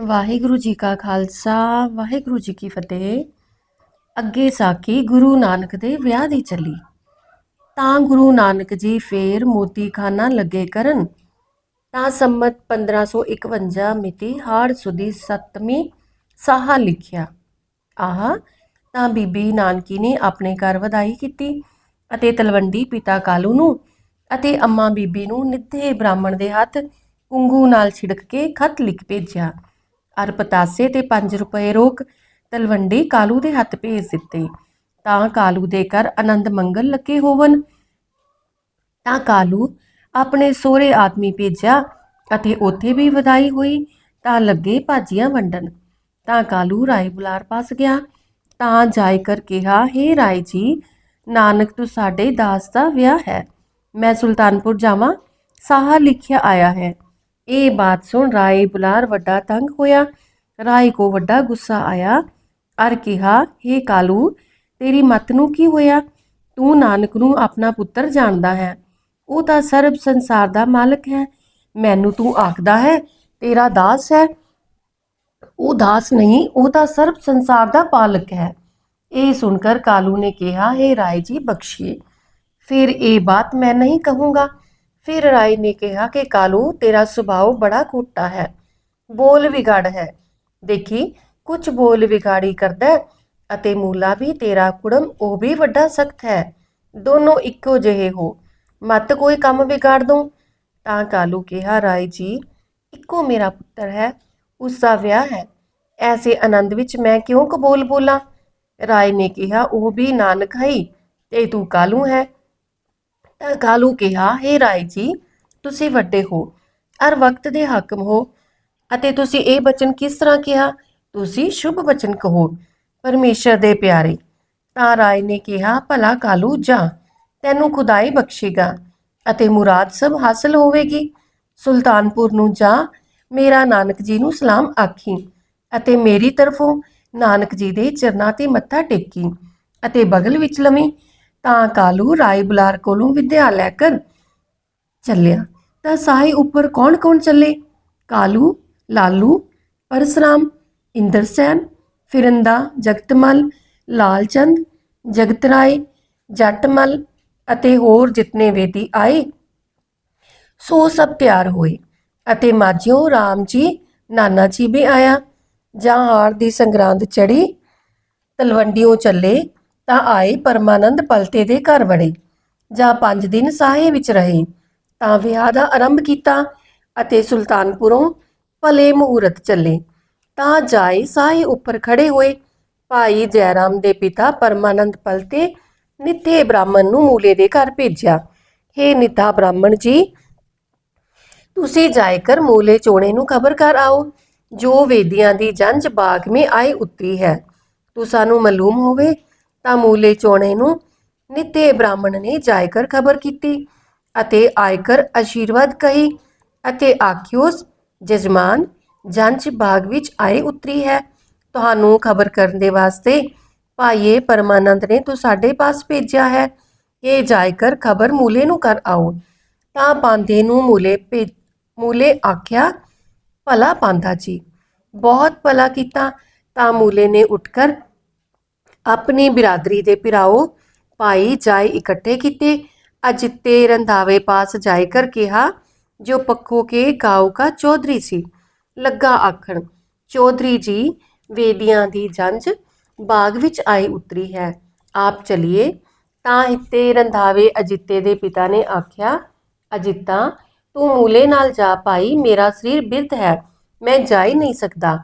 ਵਾਹਿਗੁਰੂ ਜੀ ਕਾ ਖਾਲਸਾ, ਵਾਹਿਗੁਰੂ ਜੀ ਕੀ ਫਤਿਹ। ਅੱਗੇ ਸਾਖੀ ਗੁਰੂ ਨਾਨਕ ਦੇ ਵਿਆਹ ਦੀ ਚੱਲੀ। ਤਾਂ ਗੁਰੂ ਨਾਨਕ ਜੀ ਫੇਰ ਮੋਤੀਖਾਨਾ ਲੱਗੇ ਕਰਨ। ਤਾਂ ਸੰਮਤ 1551 ਮਿਤੀ ਹਾੜ ਸੁਦੀ ਸੱਤਵੀਂ ਸਾਹਾ ਲਿਖਿਆ। ਆਹ, ਤਾਂ ਬੀਬੀ ਨਾਨਕੀ ਨੇ ਆਪਣੇ ਘਰ ਵਧਾਈ ਕੀਤੀ ਅਤੇ ਤਲਵੰਡੀ ਪਿਤਾ ਕਾਲੂ ਨੂੰ ਅਤੇ ਅੰਮਾ ਬੀਬੀ ਨੂੰ ਨਿੱਧੇ ਬ੍ਰਾਹਮਣ ਦੇ ਹੱਥ ਕੁੰਗੂ ਨਾਲ ਛਿੜਕ ਕੇ ਖਤ ਲਿਖ ਭੇਜਿਆ। ਅਰ ਪਤਾਸੇ ਤੇ 5 ਰੁਪਏ ਰੋਕ ਤਲਵੰਡੀ ਕਾਲੂ ਦੇ ਹੱਥ ਭੇਜ ਦਿੱਤੇ। ਤਾਂ ਕਾਲੂ ਦੇ ਘਰ ਆਨੰਦ ਮੰਗਲ ਲੱਗੇ ਹੋਵਨ। ਤਾਂ ਕਾਲੂ ਆਪਣੇ ਸੋਹਰੇ ਆਦਮੀ ਭੇਜਿਆ ਅਤੇ ਉੱਥੇ ਵੀ ਵਧਾਈ ਹੋਈ। ਤਾਂ ਲੱਗੇ ਭਾਜੀਆਂ ਵੰਡਣ। ਤਾਂ ਕਾਲੂ ਰਾਏ ਬੁਲਾਰ ਪਾਸ ਗਿਆ। ਤਾਂ ਜਾਇ ਕਰ ਕਿਹਾ हे ਰਾਏ ਜੀ, ਨਾਨਕ ਤੋਂ ਸਾਡੇ ਦਾਸ ਦਾ ਵਿਆਹ ਹੈ। ਮੈਂ ਸੁਲਤਾਨਪੁਰ ਜਾਵਾਂ। ਸਾਹਾ ਲਿਖਿਆ ਆਇਆ ਹੈ। ਇਹ ਬਾਤ ਸੁਣ ਰਾਏ ਬੁਲਾਰ ਵੱਡਾ ਤੰਗ ਹੋਇਆ। ਰਾਏ ਕੋ ਵੱਡਾ ਗੁੱਸਾ ਆਇਆ। ਅਰ ਕਿਹਾ हे ਕਾਲੂ, ਤੇਰੀ ਮਤ ਨੂੰ ਕੀ ਹੋਇਆ? ਤੂੰ ਨਾਨਕ ਨੂੰ ਆਪਣਾ ਪੁੱਤਰ ਜਾਣਦਾ ਹੈ। ਉਹ ਤਾਂ ਸਰਬ ਸੰਸਾਰ ਦਾ ਮਾਲਕ ਹੈ। ਮੈਨੂੰ ਤੂੰ ਆਖਦਾ ਹੈ, ਤੇਰਾ ਦਾਸ ਹੈ। ਉਹ ਦਾਸ ਨਹੀਂ, ਉਹ ਤਾਂ ਸਰਬ ਸੰਸਾਰ ਦਾ ਪਾਲਕ ਹੈ। ਇਹ ਸੁਣਕਰ ਕਾਲੂ ਨੇ ਕਿਹਾ हे ਰਾਏ ਜੀ, ਬਖਸ਼ੀਏ। ਫਿਰ ਇਹ ਬਾਤ ਮੈਂ ਨਹੀਂ ਕਹੂੰਗਾ। ਫਿਰ ਰਾਏ ਨੇ ਕਿਹਾ ਕਿ ਕਾਲੂ, ਤੇਰਾ ਸੁਭਾਅ ਬੜਾ ਖੋਟਾ ਹੈ। ਬੋਲ ਵਿਗੜ ਹੈ। ਦੇਖੀ ਕੁਝ ਬੋਲ ਵਿਗਾੜੀ ਕਰਦਾ ਅਤੇ ਮੂਲਾ ਵੀ ਤੇਰਾ ਕੁੜਮ, ਉਹ ਵੀ ਵੱਡਾ ਸਖਤ ਹੈ। ਦੋਨੋਂ ਇੱਕੋ ਜਿਹੇ ਹੋ। ਮਤ ਕੋਈ ਕੰਮ ਵਿਗਾੜ ਦੋ ਤਾਂ ਕਾਲੂ ਕਿਹਾ, ਰਾਏ ਜੀ, ਇੱਕੋ ਮੇਰਾ ਪੁੱਤਰ ਹੈ, ਉਸ ਦਾ ਵਿਆਹ ਹੈ। ਐਸੇ ਆਨੰਦ ਵਿੱਚ ਮੈਂ ਕਿਉਂ ਕਬੂਲ ਬੋਲਾਂ? ਰਾਏ ਨੇ ਕਿਹਾ, ਉਹ ਵੀ ਨਾਨਕ ਹੈ, ਤੇ ਤੂੰ ਕਾਲੂ ਹੈ। ਕਾਲੂ ਕਿਹਾ हे ਰਾਏ ਜੀ, ਤੁਸੀਂ ਵੱਡੇ ਹੋ ਅਰ ਵਕਤ ਦੇ ਹਾਕਮ ਹੋ, ਅਤੇ ਤੁਸੀਂ ਇਹ ਬਚਨ ਕਿਸ ਤਰ੍ਹਾਂ ਕਿਹਾ? ਤੁਸੀਂ ਸ਼ੁਭ ਬਚਨ ਕਹੋ, ਪਰਮੇਸ਼ਰ ਦੇ ਪਿਆਰੇ। ਤਾਂ ਰਾਏ ਨੇ ਕਿਹਾ, ਭਲਾ ਕਾਲੂ, ਜਾ, ਤੈਨੂੰ ਖੁਦਾਈ ਬਖਸ਼ੇਗਾ, ਅਤੇ ਮੁਰਾਦ ਸਭ ਹਾਸਲ ਹੋਵੇਗੀ। ਸੁਲਤਾਨਪੁਰ ਨੂੰ ਜਾ, ਮੇਰਾ ਨਾਨਕ ਜੀ ਨੂੰ ਸਲਾਮ ਆਖੀ, ਅਤੇ ਮੇਰੀ ਤਰਫੋਂ ਨਾਨਕ ਜੀ ਦੇ ਚਰਨਾਂ ਤੇ ਮੱਥਾ ਟੇਕੀ, ਅਤੇ ਬਗਲ ਵਿੱਚ ਲਵੀਂ ਤਾਂ ਕਾਲੂ ਰਾਏ ਬੁਲਾਰ ਕੋਲੋਂ ਵਿਦਿਆ ਲੈ ਕਰ ਚੱਲਿਆ। ਤਾਂ ਸਾਹੀ ਉੱਪਰ ਕੌਣ-ਕੌਣ ਚੱਲੇ? ਕਾਲੂ, ਲਾਲੂ, ਪਰਸਰਾਮ, ਇੰਦਰਸੈਨ, ਫਿਰੰਦਾ, ਜਗਤਮਲ, ਲਾਲਚੰਦ, ਜਗਤਰਾਏ, ਜੱਟਮਲ ਅਤੇ ਹੋਰ ਜਿਤਨੇ ਵੇਦੀ ਆਏ, ਸੋ ਸਭ ਤਿਆਰ ਹੋਏ ਅਤੇ ਮਾਝਿਓ ਰਾਮ ਜੀ, ਨਾਨਾ ਜੀ ਵੀ ਆਇਆ। ਜਾਂ ਹਾਰ ਦੀ ਸੰਗਰਾਂਦ ਚੜੀ ਤਲਵੰਡੀਓਂ ਚੱਲੇ ਤਾਂ ਆਏ ਪਰਮਾਨੰਦ ਪਲਤੇ ਦੇ ਘਰ ਵੜੇ। ਜਾਂ ਪੰਜ ਦਿਨ ਸਾਹੇ ਵਿੱਚ ਰਹੇ। ਤਾਂ ਵਿਆਹ ਦਾ ਆਰੰਭ ਕੀਤਾ ਅਤੇ ਸੁਲਤਾਨਪੁਰੋਂ ਭਲੇ ਮਹੂਰਤ ਚੱਲੇ। ਤਾਂ ਜਾਏ ਸਾਹੇ ਉੱਪਰ ਖੜੇ ਹੋਏ। ਭਾਈ ਜੈਰਾਮ ਦੇ ਪਿਤਾ ਪਰਮਾਨੰਦ ਪਲਤੇ ਨਿੱਥੇ ਬ੍ਰਾਹਮਣ ਨੂੰ ਮੂਲੇ ਦੇ ਘਰ ਭੇਜਿਆ। हे ਨਿੱਥਾ ਬ੍ਰਾਹਮਣ ਜੀ, ਤੁਸੀਂ ਜਾਇਕਰ ਮੂਲੇ ਚੋਣੇ ਨੂੰ ਖਬਰ ਕਰ ਆਓ। ਜੋ ਵੇਦੀਆਂ ਦੀ ਜੰਜ ਬਾਗ ਮੇ ਆਈ ਉਤਰੀ ਹੈ। ਤੂੰ ਸਾਨੂੰ ਮਾਲੂਮ ਹੋਵੇ ਤਾਂ ਮੂਲੇ ਚੋਣੇ ਨੂੰ ਨਿੱਤੇ ਬ੍ਰਾਹਮਣ ਨੇ ਜਾਇਕਰ ਖਬਰ ਕੀਤੀ ਅਤੇ ਆਇਕਰ ਆਸ਼ੀਰਵਾਦ ਕਹੀ ਅਤੇ ਆਖਿਓਸ, ਜਜਮਾਨ ਜੰਜ ਬਾਗ ਵਿੱਚ ਆਏ ਉਤਰੀ ਹੈ। ਤੁਹਾਨੂੰ ਖਬਰ ਕਰਨ ਦੇ ਵਾਸਤੇ ਭਾਈਏ ਪਰਮਾਨੰਦ ਨੇ ਤੂੰ ਸਾਡੇ ਪਾਸ ਭੇਜਿਆ ਹੈ। ਇਹ ਜਾਇਕਰ ਖਬਰ ਮੂਲੇ ਨੂੰ ਕਰ ਆਓ। ਤਾਂ ਪਾਂਦੇ ਨੂੰ ਮੂਲੇ ਭੇ, ਮੂਲੇ ਆਖਿਆ, ਭਲਾ ਪਾਂਦਾ ਜੀ, ਬਹੁਤ ਭਲਾ ਕੀਤਾ। ਤਾਂ ਮੂਲੇ ਨੇ ਉੱਠ ਕਰ ਆਪਣੀ ਬਿਰਾਦਰੀ ਦੇ ਪਿਰਾਓ ਭਾਈ ਜਾਏ ਇਕੱਠੇ ਕੀਤੇ। ਅਜਿੱਤੇ ਰੰਧਾਵੇ ਪਾਸ ਜਾਇ ਕਰ ਕਿਹਾ, ਜੋ ਪੱਖੋ ਕੇ ਗਾਉ ਕਾ ਚੌਧਰੀ ਸੀ। ਲੱਗਾ ਆਖਣ, ਚੌਧਰੀ ਜੀ, ਵੇਦੀਆਂ ਦੀ ਜੰਜ ਬਾਗ ਵਿੱਚ ਆਈ ਉਤਰੀ ਹੈ। ਆਪ ਚਲਿਏ। ਤਾਂ ਹਿੱਤੇ ਰੰਧਾਵੇ ਅਜਿੱਤੇ ਦੇ ਪਿਤਾ ਨੇ ਆਖਿਆ, ਅਜਿੱਤਾ, ਤੂੰ ਮੂਲੇ ਨਾਲ ਜਾ ਭਾਈ, ਮੇਰਾ ਸਰੀਰ ਬਿਰਧ ਹੈ, ਮੈਂ ਜਾ ਹੀ ਨਹੀਂ ਸਕਦਾ।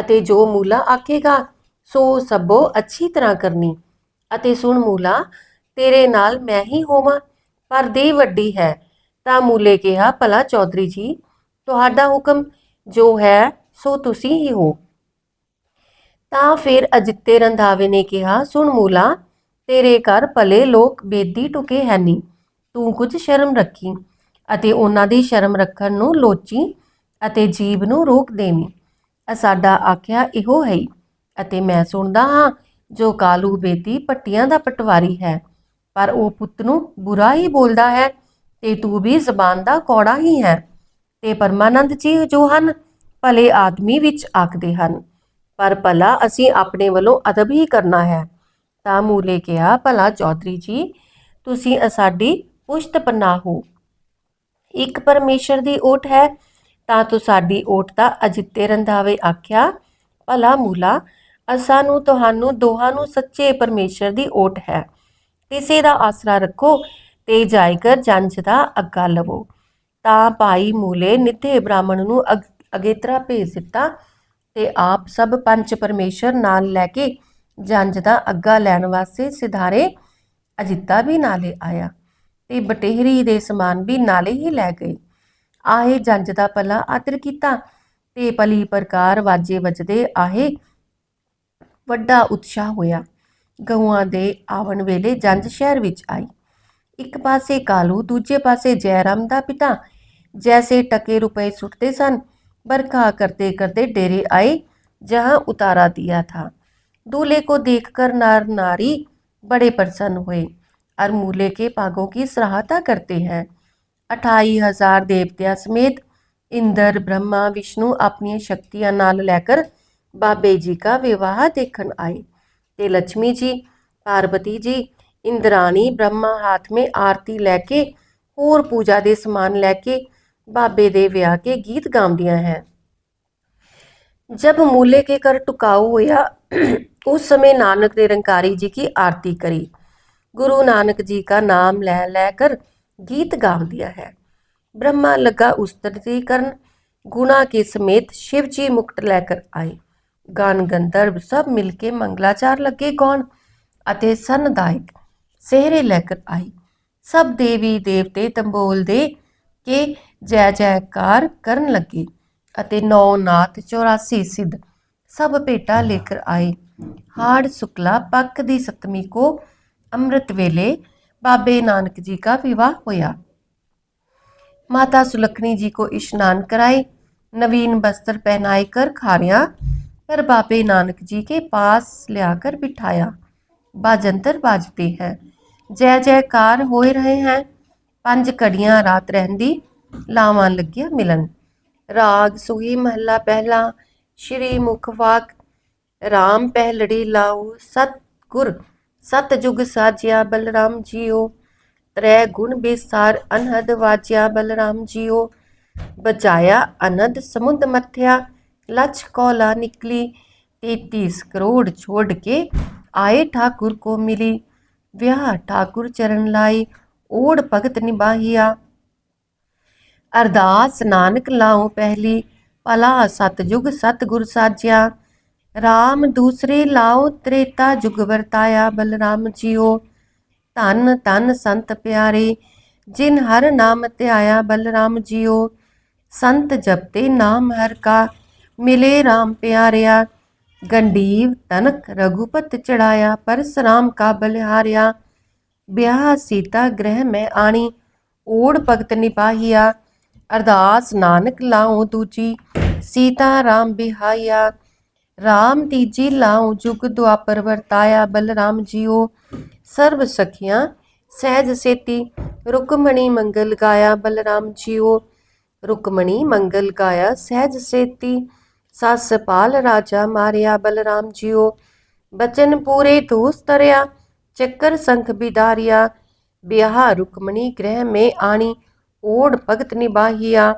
ਅਤੇ ਜੋ ਮੂਲਾ ਆਖੇਗਾ ਸੋ ਸਭੋ ਅੱਛੀ ਤਰ੍ਹਾਂ ਕਰਨੀ। ਅਤੇ ਸੁਣ ਮੂਲਾ, ਤੇਰੇ ਨਾਲ ਮੈਂ ਹੀ ਹੋਵਾਂ, ਪਰ ਦੇ ਵੱਡੀ ਹੈ। ਤਾਂ ਮੂਲੇ ਕਿਹਾ, ਭਲਾ ਚੌਧਰੀ ਜੀ, ਤੁਹਾਡਾ ਹੁਕਮ ਜੋ ਹੈ, ਸੋ ਤੁਸੀਂ ਹੀ ਹੋ। ਤਾਂ ਫਿਰ ਅਜਿੱਤੇ ਰੰਧਾਵੇ ਨੇ ਕਿਹਾ, ਸੁਣ ਮੂਲਾ, ਤੇਰੇ ਘਰ ਭਲੇ ਲੋਕ ਬੇਦੀ ਟੁਕੇ ਹੈਨੀ ਤੂੰ ਕੁਝ ਸ਼ਰਮ ਰੱਖੀ, ਅਤੇ ਉਹਨਾਂ ਦੀ ਸ਼ਰਮ ਰੱਖਣ ਨੂੰ ਲੋਚੀ ਅਤੇ ਜੀਬ ਨੂੰ ਰੋਕ ਦੇਵੀਂ। ਸਾਡਾ ਆਖਿਆ, ਇਹੋ ਹੈ ਅਤੇ ਮੈਂ ਸੁਣਦਾ ਹਾਂ ਜੋ ਕਾਲੂ ਬੇਦੀ ਪੱਟੀਆਂ ਦਾ ਪਟਵਾਰੀ ਹੈ, ਪਰ ਉਹ ਪੁੱਤ ਨੂੰ ਬੁਰਾ ਹੀ ਬੋਲਦਾ ਹੈ ਤੇ ਤੂੰ ਵੀ ਜ਼ਬਾਨ ਦਾ ਕੌੜਾ ਹੀ ਹੈ। ਤੇ ਪਰਮਾਨੰਦ ਜੀ ਜੋ ਹਨ, ਭਲੇ ਆਦਮੀ ਵਿੱਚ ਆਖਦੇ ਹਨ, ਪਰ ਭਲਾ ਅਸੀਂ ਆਪਣੇ ਵੱਲੋਂ ਅਦਬ ਹੀ ਕਰਨਾ ਹੈ। ਤਾਂ ਮੂਲੇ ਕਿਹਾ, ਭਲਾ ਚੌਧਰੀ ਜੀ, ਤੁਸੀਂ ਸਾਡੀ ਪੁਸ਼ਤ ਪਨਾਹ ਹੋ। ਇੱਕ ਪਰਮੇਸ਼ਰ ਦੀ ਓਟ ਹੈ, ਤਾਂ ਤੂੰ ਸਾਡੀ ਓਟ ਦਾ ਅਜਿੱਤੇ ਰੰਧਾਵੇ ਆਖਿਆ, ਭਲਾ ਮੂਲਾ ਅਸਾਂ ਨੂੰ ਤੁਹਾਨੂੰ ਦੋਹਾਂ ਨੂੰ ਸੱਚੇ ਪਰਮੇਸ਼ਰ ਦੀ ਓਟ ਹੈ। ਕਿਸੇ ਦਾ ਆਸਰਾ ਰੱਖੋ ਤੇ ਜਾਇ ਜੰਜ ਦਾ ਅੱਗਾ ਲਵੋ। ਤਾਂ ਭਾਈ ਮੂਲੇ ਨਿੱਥੇ ਬ੍ਰਾਹਮਣ ਨੂੰ ਅਗੇਤਰਾ ਭੇਜ ਦਿੱਤਾ ਤੇ ਆਪ ਸਭ ਪੰਜ ਪਰਮੇਸ਼ਰ ਨਾਲ ਲੈ ਕੇ ਜੰਜ ਦਾ ਅੱਗਾ ਲੈਣ ਵਾਸਤੇ ਸਿਧਾਰੇ ਅਜਿੱਤਾ ਵੀ ਨਾਲੇ ਆਇਆ ਤੇ ਬਟੇਹਰੀ ਦੇ ਸਮਾਨ ਵੀ ਨਾਲੇ ਹੀ ਲੈ ਗਏ। ਆਹੇ ਜੰਜ ਦਾ ਭਲਾ ਆਦਰ ਕੀਤਾ ਤੇ ਪਲੀ ਪ੍ਰਕਾਰ ਵਾਜੇ ਵੱਜਦੇ ਆਹੇ ਵੱਡਾ ਉਤਸ਼ਾਹ ਹੋਇਆ ਗਊਆਂ ਦੇ ਆਵਣ ਵੇਲੇ ਜੰਜ ਸ਼ਹਿਰ ਵਿੱਚ ਆਈ ਇੱਕ ਪਾਸੇ ਕਾਲੂ ਦੂਜੇ ਪਾਸੇ ਜੈਰਾਮ ਦਾ ਪਿਤਾ ਜੈਸੇ ਟਕੇ ਰੁਪਏ ਸੁੱਟਦੇ ਸਨ बरखा करते करते डेरे आए जहां उतारा दिया था दूल्हे को देखकर नार नारी बड़े प्रसन्न हुए और मूले के पागों की सराहता करते हैं अठाई हजार देवतियां समेत इंद्र ब्रह्मा विष्णु अपनी शक्तियां नाल लेकर बाबे जी का विवाह देखन आए ते लक्ष्मी जी पार्वती जी इंद्राणी ब्रह्मा हाथ में आरती लैके ਹੋਰ ਪੂਜਾ ਦੇ ਸਮਾਨ ਲੈ ਕੇ ਬਾਬੇ ਦੇ ਵਿਆਹ ਕੇ ਗੀਤ ਗਾਉਂਦੀਆਂ ਹੈ जब मूले के कर टुकाऊ हुआ उस समय नानक ने रंकारी जी की आरती करी गुरु नानक जी का नाम ले लेकर गीत गा दिया है ब्रह्मा लगा उस्तरी करन गुणा के समेत शिव जी मुकुट लेकर आए ਗਾਨ, ਗੰਧਰਵ ਸਭ ਮਿਲ ਕੇ ਮੰਗਲਾਚਾਰ ਲੱਗੇ ਗਾਉਣ ਅਤੇ ਸੰਦਾਇਕ ਸਿਹਰੇ ਲੈ ਕੇ ਆਈ। ਸਭ ਦੇਵੀ ਦੇਵਤੇ ਤੰਬੋਲ ਦੇ ਕੇ ਜੈ ਜੈਕਾਰ ਕਰਨ ਲੱਗੇ ਅਤੇ ਨੌ ਨਾਥ 84 ਸਿੱਧ ਸਭ ਭੇਟਾ ਲੈ ਕੇ ਆਏ। ਹਾੜ ਸੁਕਲਾ ਪੱਖ ਦੀ ਸਤਮੀ ਕੋ ਅੰਮ੍ਰਿਤ ਵੇਲੇ ਬਾਬੇ ਨਾਨਕ ਜੀ ਦਾ ਵਿਵਾਹ ਹੋਇਆ। ਮਾਤਾ ਸੁਲਖਣੀ ਜੀ ਕੋ ਇਸ਼ਨਾਨ ਕਰਾਏ। ਨਵੀਨ ਬਸਤਰ ਪਹਿਨਾਏ ਕਰ ਖਾਰਿਆ पर बाबे नानक जी के पास लाकर बिठाया बाजंतर बाजते हैं जय जयकार हो रहे हैं पंज कड़ियां रात रहंदी लावां लगिया मिलन राग सुही महला पहला श्री मुखवाक राम पहलड़ी लाओ सतगुर सतजुग साजिया बलराम जियो त्रै गुण बेसार अनहद वाजिया बलराम जियो बजाया अनद समुद मथ्या लछ कौला निकली तैतीस करोड़ छोड़ के आए ठाकुर को मिली ब्याह ठाकुर चरण लाई ओढ़ भगत निभाहिया ਅਰਦਾਸ ਨਾਨਕ ਲਾਉ ਪਹਿਲੀ ਭਲਾ ਸਤਜੁਗ ਸਤਗੁਰ ਸਾਜਿਆ RAM ਦੂਸਰੇ ਲਾਉ ਤ੍ਰੇਤਾ ਜੁਗ ਵਰਤਾਇਆ ਬਲਰਾਮ ਜੀਓ ਧੰਨ ਧੰਨ ਸੰਤ ਪਿਆਰੇ ਜਿਨ ਹਰ ਨਾਮ ਧਿਆਇਆ ਬਲਰਾਮ ਜੀਓ ਸੰਤ ਜਪਤੇ ਨਾਮ ਹਰ ਕਾ ਮਿਲੇ RAM ਪਿਆਰਿਆ, ਗੰਡੀਵ ਤਨਕ ਰਘੁਪਤ ਚੜਾਇਆ ਪਰਸਰਾਮ ਕਾ ਬਲਿਹਾਰਿਆ ਵਿਆਹ ਸੀਤਾ ਗ੍ਰਹਿ ਮੈਂ ਆਣੀ, ਓੜ ਭਗਤ ਨਿਪਾਹੀਆ ਅਰਦਾਸ ਨਾਨਕ ਲਾਉ ਦੂਜੀ, ਸੀਤਾ ਰਾਮ ਬਿਹਾਇਆ। ਰਾਮ ਤੀਜੀ ਲਾਉ ਜੁਗ ਦੁਆਪਰ ਵਰਤਾਇਆ, ਬਲਰਾਮ ਜੀਓ। ਸਰਬ ਸਖੀਆਂ ਸਹਿਜ ਸੇਤੀ, ਰੁਕਮਣੀ ਮੰਗਲ ਗਾਇਆ, ਬਲਰਾਮ ਜੀਓ। ਰੁਕਮਣੀ ਮੰਗਲ ਗਾਇਆ, ਸਹਿਜ ਸੇਤੀ ਸੱਸ ਪਾਲ ਰਾਜਾ ਮਾਰਿਆ ਬਲਰਾਮ ਜੀਓ। ਬਚਨ ਪੂਰੇ ਦੋਸ ਤਰਿਆ ਚੱਕਰ ਸੰਖ ਬਿਦਾਰਿਆ। ਬਿਆਹ ਰੁਕਮਣੀ ਗ੍ਰਹਿ ਮੇ ਆਣੀ, ਓੜ ਭਗਤ ਨਿਬਾਹੀਆ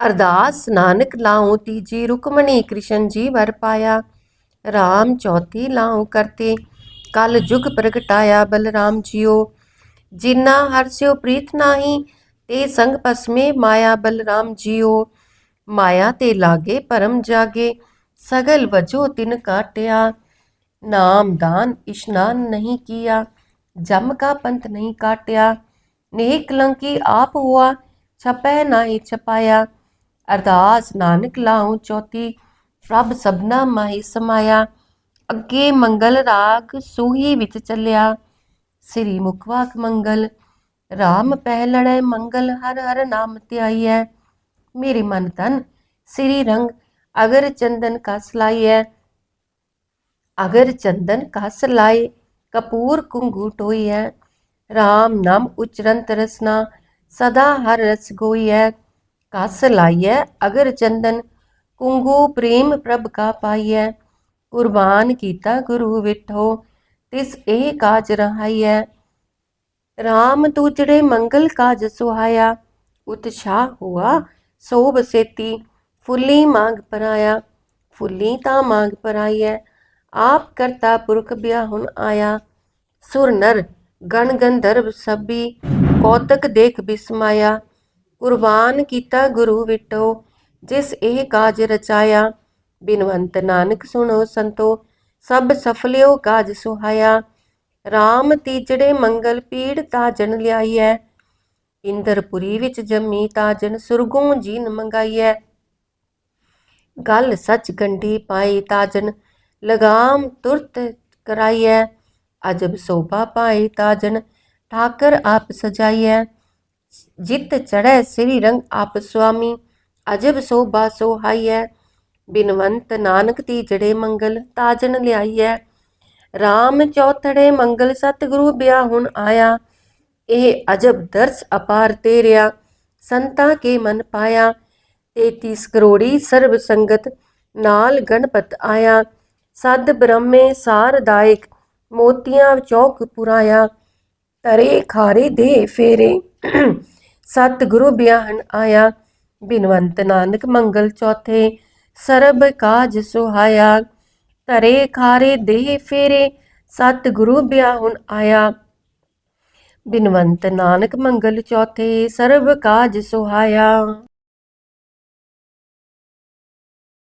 ਅਰਦਾਸ ਨਾਨਕ ਲਾਉ ਤੀਜੀ ਰੁਕਮਣੀ ਕ੍ਰਿਸ਼ਨ ਜੀ ਵਰ ਪਾਇਆ। RAM ਚੌਥੀ ਲਾਉ ਕਰਤੇ, ਕਲ ਜੁਗ ਪ੍ਰਗਟਾਇਆ ਬਲਰਾਮ ਜੀਓ। ਜਿਨਾ ਹਰਸਿਓ ਪ੍ਰੀਤ ਨਾਹੀ, ਤੇ ਸੰਗ ਪਸਮੇ ਮਾਇਆ ਬਲਰਾਮ ਜੀਓ। ਮਾਇਆ ਤੇ ਲਾਗੇ ਪਰਮ ਜਾਗੇ, ਸਗਲ ਵਜੋ ਤਿਨ ਕਾਟਿਆ। ਨਾਮ ਦਾਨ ਇਸ਼ਨਾਨ ਨਹੀਂ ਕੀਆ, ਜਮ ਕਾ ਪੰਥ ਨਹੀਂ ਕਾਟਿਆ। ਨੇਕ ਕਲੰਕੀ ਆਪ ਹੁਆ, ਛਪੈ ਨਾਹੀ ਛਪਾਇਆ। ਅਰਦਾਸ ਨਾਨਕ ਲਾਉ ਚੌਥੀ, ਪ੍ਰਭ ਸਭਨਾ ਮਾਹੀ ਸਮਾਇਆ। ਅੱਗੇ ਮੰਗਲ ਰਾਗ ਸੂਹੀ ਵਿੱਚ ਚੱਲਿਆ। ਸ੍ਰੀ ਮੁਖਵਾਕ ਮੰਗਲ RAM ਪਹਿਲੜੈ ਮੰਗਲ, ਹਰ ਹਰ ਨਾਮ ਧਿਆਈਐ। ਮੇਰੇ ਮਨ ਤਨ ਸ੍ਰੀ ਰੰਗ ਅਗਰ ਚੰਦਨ ਕਸ ਲਾਈਐ ਅਗਰ ਚੰਦਨ ਕਸ ਲਾਏ ਕਪੂਰ ਕੁੰਗੂ ਟੋਈਐ RAM ਨਾਮ ਉਚਰੰਤ ਰਸਨਾ ਸਦਾ ਹਰ ਰਸ ਗੋਈਐ ਕਸ ਲਾਈਐ ਅਗਰ ਚੰਦਨ ਕੁੰਗੂ ਪ੍ਰੇਮ ਪ੍ਰਭ ਕਾ ਪਾਈਐ ਕੁਰਬਾਨ ਕੀਤਾ ਗੁਰੂ ਵਿਠੋ ਤਿਸ ਇਹ ਕਾਜ ਰਹਾਈਐ ਰਾਮ ਤੂਜੜੇ ਮੰਗਲ ਕਾਜ ਸੁਹਾਇਆ ਉਤਸ਼ਾਹ ਹੁਆ ਸੋ ਬਸੇਤੀ ਫੁੱਲੀ ਮੰਗ ਪਰਾਇਆ, ਫੁੱਲੀ ਤਾਂ ਮੰਗ ਪਰਾਈਐ, ਆਪ ਕਰਤਾ ਪੁਰਖ ਬਿਆ ਹੁਣ ਆਇਆ। ਸੁਰ ਨਰ, ਗਣ ਗੰਧਰਵ ਸਭੀ, ਕੌਤਕ ਦੇਖ ਬਿਸਮਾਇਆ। ਕੁਰਬਾਨ ਕੀਤਾ ਗੁਰੂ ਵਿਟੋ, ਜਿਸ ਇਹ ਕਾਜ ਰਚਾਇਆ। ਬਿਨਵੰਤ ਨਾਨਕ ਸੁਣੋ ਸੰਤੋ, ਸਭ ਸਫਲਿਓ ਕਾਜ ਸੁਹਾਇਆ। RAM ਤੀਜੜੇ ਮੰਗਲ ਪੀੜ ਤਾਜਨ ਲਿਆਈਐ ਇੰਦਰਪੁਰੀ ਵਿੱਚ ਜੰਮੀ ਤਾਜਨ ਸੁਰਗੋਂ ਜੀਨ ਮੰਗਾਈਐ। ਗੱਲ ਸੱਚ ਗੰਢੀ ਪਾਈ ਤਾਜਨ ਲਗਾਮ ਤੁਰਤ ਕਰਾਈਐ। ਅਜਬ ਸੋਭਾ ਪਾਈ ਤਾਜਨ ਠਾਕਰ ਆਪ ਸਜਾਈਐ। ਜਿਤ ਚੜੈ ਸ੍ਰੀ ਰੰਗ ਆਪ ਸੁਆਮੀ, ਅਜਬ ਸੋਭਾ ਸੋਹਾਈਐ। ਬਿਨਵੰਤ ਨਾਨਕ ਤੀਜੜੇ ਮੰਗਲ ਤਾਜਨ ਲਿਆਈਐ। RAM ਚੌਥੜੇ ਮੰਗਲ ਸਤਿਗੁਰੂ ਬਿਆ ਹੁਣ ਆਇਆ। ਇਹ ਅਜਬ ਦਰਸ ਅਪਾਰ ਤੇਰਿਆ। ਸੰਤਾਂ ਕੇ ਮਨ ਪਾਇਆ। 33 ਕਰੋੜੀ ਸਰਬ ਸੰਗਤ ਨਾਲ ਗਣਪਤ ਆਇਆ। ਸਦ ਬ੍ਰਹਮੇ ਸਾਰਦਾਇਕ ਮੋਤੀਆਂ ਚੌਕ ਪੁਰਾਇਆ। ਤਰੇ ਖਾਰੇ ਦੇ ਫੇਰੇ ਸਤ ਗੁਰੂ ਬਿਆਹਨ ਆਇਆ। ਬਿਨਵੰਤ ਨਾਨਕ ਮੰਗਲ ਚੌਥੇ ਸਰਬ ਕਾਜ ਸੁਹਾਇਆ। ਤਰੇ ਖਾਰੇ ਦੇ ਫੇਰੇ ਸਤ ਗੁਰੂ ਬਿਆਹਨ ਆਇਆ। ਬਿਨਵੰਤ ਨਾਨਕ ਮੰਗਲ ਚੌਥੇ ਸਰਬ ਕਾਜ ਸੁਹਾਇਆ।